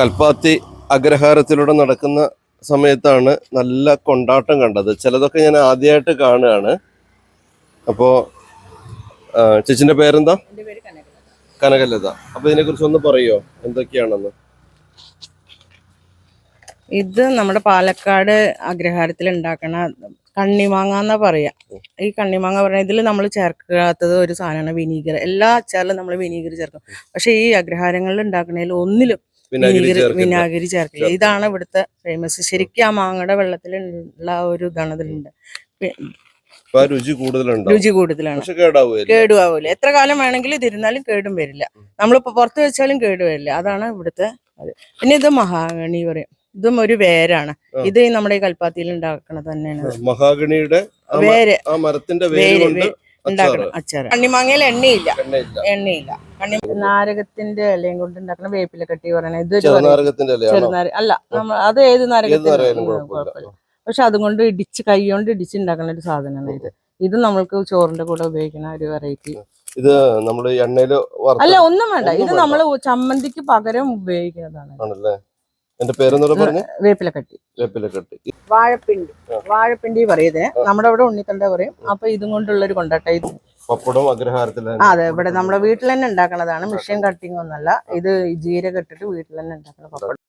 കൽപ്പാത്തി അഗ്രഹാരത്തിലൂടെ നടക്കുന്ന സമയത്താണ് നല്ല കൊണ്ടാട്ടം കണ്ടത്. ചിലതൊക്കെ ഞാൻ ആദ്യമായിട്ട് കാണുകയാണ്. അപ്പോൾ ചേച്ചിന്റെ പേരെന്താ? കനകലത. അപ്പൊ ഇതിനെക്കുറിച്ച് ഒന്ന് പറയോ? എന്തൊക്കെയാണെന്ന്? ഇത് നമ്മുടെ പാലക്കാട് അഗ്രഹാരത്തിൽ ഉണ്ടാക്കണ കണ്ണിമാങ്ങ എന്നാ പറയാ. ഈ കണ്ണിമാങ്ങ പറഞ്ഞ ഇതിൽ നമ്മൾ ചേർക്കാത്തത് ഒരു സാധനമാണ് വിനീഗർ. എല്ലാ അച്ചാറിലും നമ്മൾ വിനീഗർ ചേർക്കും. പക്ഷെ ഈ അഗ്രഹാരങ്ങളിൽ ഉണ്ടാക്കണതിൽ ഒന്നിലും വിനാഗിരി ചേർക്കുക ചേർക്കില്ല ഇതാണ് ഇവിടുത്തെ ഫേമസ് ശരിക്കും ആ മാങ്ങയുടെ വെള്ളത്തിൽ ഉള്ള ഒരു ഇതാണ് ഇതിലുണ്ട് രുചി കൂടുതലുണ്ട്? രുചി കൂടുതലാണ്. കേടുവാവൂല. എത്ര കാലം വേണമെങ്കിലും ഇത് ഇരുന്നാലും കേടും വരില്ല. നമ്മളിപ്പോ പുറത്ത് വെച്ചാലും കേട് വരില്ല. അതാണ് ഇവിടുത്തെ പിന്നെ ഇത് മഹാഗണി പറയും. ഇതും ഒരു വേരാണ്. ഇത് നമ്മുടെ ഈ കൽപ്പാത്തിയിൽ ഉണ്ടാക്കണത് തന്നെയാണ്. മഹാഗണിയുടെ വേര്. ആ മരത്തിന്റെ വേര്. ഉണ്ടാക്കണം. അച്ചാറ്. കണ്ണിമാങ്ങയിൽ എണ്ണയില്ല. എണ്ണയില്ല. നാരകത്തിന്റെ ഇലയും കൊണ്ട് ഉണ്ടാക്കുന്ന വേപ്പില കട്ടി പറയണ ഇത് ഇലയാണോ? അല്ല അത് ഏത് നാരകത്തിന്റെ കുഴപ്പമില്ല. പക്ഷെ അതുകൊണ്ട് ഇടിച്ച് കൈ കൊണ്ട് ഇടിച്ച് ഉണ്ടാക്കുന്ന ഒരു സാധനമാണ് ഇത്. ഇത് നമ്മൾക്ക് ചോറിന്റെ കൂടെ ഉപയോഗിക്കുന്ന ഒരു വെറൈറ്റി ഇത് നമ്മൾ എണ്ണയിൽ അല്ല ഒന്നും വേണ്ട. ഇത് നമ്മൾ നമ്മൾ ചമ്മന്തിക്ക് പകരം ഉപയോഗിക്കുന്നതാണ്. എന്റെ പേരെന്നോട് പറഞ്ഞു? വേപ്പിലക്കട്ടി. വേപ്പിലക്കട്ടി. വാഴപ്പിണ്ടി. വാഴപ്പിണ്ടി പറയുന്നത് നമ്മുടെ ഇവിടെ ഉണ്ണിത്തണ്ട പറയും. അപ്പൊ ഇതും കൊണ്ടുള്ള ഒരു കൊണ്ടാട്ട. ഇത് അതെ. ഇവിടെ നമ്മുടെ വീട്ടിൽ തന്നെ ഉണ്ടാക്കണതാണ്. മെഷീൻ കട്ടിങ് ഒന്നല്ല ഇത് ജീരകം ഇട്ടിട്ട് വീട്ടിൽ തന്നെ ഉണ്ടാക്കണ പപ്പടം.